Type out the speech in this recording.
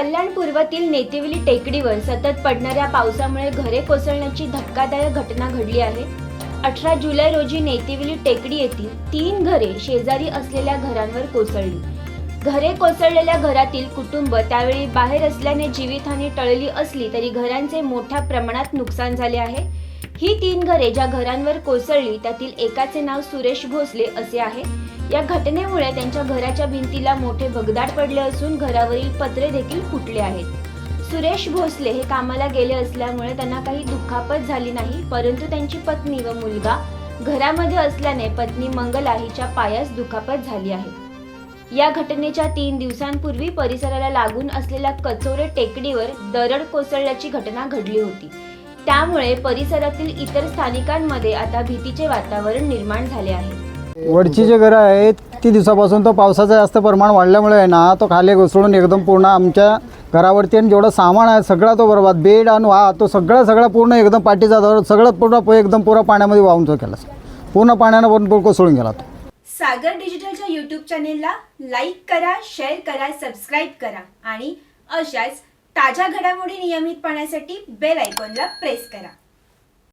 कल्याण पूर्वातील नेतिवली टेकडीवर सतत पडणाऱ्या पावसामुळे घरे कोसळण्याची धक्कादायक घटना घडली आहे. अठरा जुलै रोजी नेतिवली टेकडी येथील तीन घरे शेजारी असलेल्या घरांवर कोसळली. घरे कोसळलेल्या घरातील कुटुंब त्यावेळी बाहेर असल्याने जीवितहानी टळली असली तरी घरांचे मोठ्या प्रमाणात नुकसान झाले आहे. ही तीन घरे ज्या घरांवर कोसळली त्यातील एकाचे नाव सुरेश भोसले असे आहे. या घटनेमुळे त्यांच्या घराच्या भिंतीला मोठे भगदाड पडले असून घरावरील पत्रे देखील फुटले आहेत. सुरेश भोसले हे कामाला गेले असल्यामुळे त्यांना काही दुखापत झाली नाही परंतु त्यांची पत्नी व मुलगा घरामध्ये असल्याने पत्नी मंगला हिच्या पायास दुखापत झाली आहे. या घटनेच्या तीन दिवसांपूर्वी परिसराला लागून असलेल्या कचोरे टेकडीवर दरड कोसळल्याची घटना घडली होती. त्यामुळे परिसरातील इतर स्थानिकांमध्ये आता भीतीचे वातावरण निर्माण झाले आहे. वडची जे घरं आहेत ती दिवसापासून तो पावसाचं जास्त प्रमाण वाढल्यामुळे आहे ना तो खाली घुसळून एकदम पूर्ण आमच्या घरावरती आणि जेवढं सामान आहे सगळा तो बरोबर बेड आणि वा तो सगळा सगळा पूर्ण एकदम पाठीचा दर सगळं पूर्ण एकदम पुरा पाण्यामध्ये वाहून तो केला पूर्ण पाण्यानं पण कोसळून गेला तो. सागर डिजिटलच्या यूट्यूब चॅनेलला लाईक करा शेअर करा सबस्क्राईब करा आणि अशाच ताज्या घडामोडी नियमित पाहण्यासाठी बेल आयकॉनला प्रेस करा.